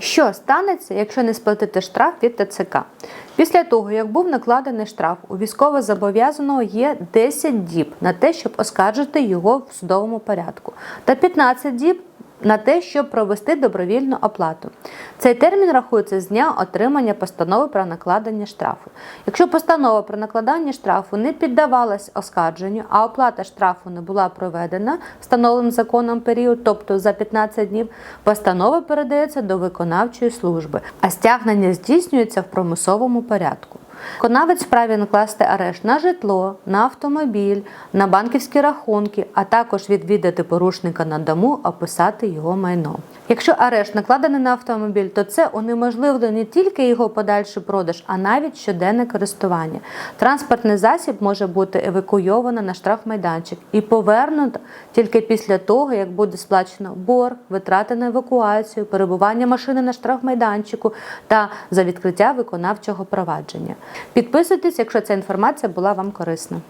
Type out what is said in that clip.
Що станеться, якщо не сплатити штраф від ТЦК? Після того, як був накладений штраф, у військовозобов'язаного є 10 діб на те, щоб оскаржити його в судовому порядку, та 15 діб на те, щоб провести добровільну оплату. Цей термін рахується з дня отримання постанови про накладення штрафу. Якщо постанова про накладання штрафу не піддавалась оскарженню, а оплата штрафу не була проведена встановленим законом період, тобто за 15 днів, постанова передається до виконавчої служби, а стягнення здійснюється в примусовому порядку. Виконавець вправі накласти арешт на житло, на автомобіль, на банківські рахунки, а також відвідати порушника на дому, описати його майно. Якщо арешт накладений на автомобіль, то це унеможливлює не тільки його подальший продаж, а навіть щоденне користування. Транспортний засіб може бути евакуйовано на штрафмайданчик і повернуто тільки після того, як буде сплачено борг, витрати на евакуацію, перебування машини на штрафмайданчику та за відкриття виконавчого провадження. Підписуйтесь, якщо ця інформація була вам корисна.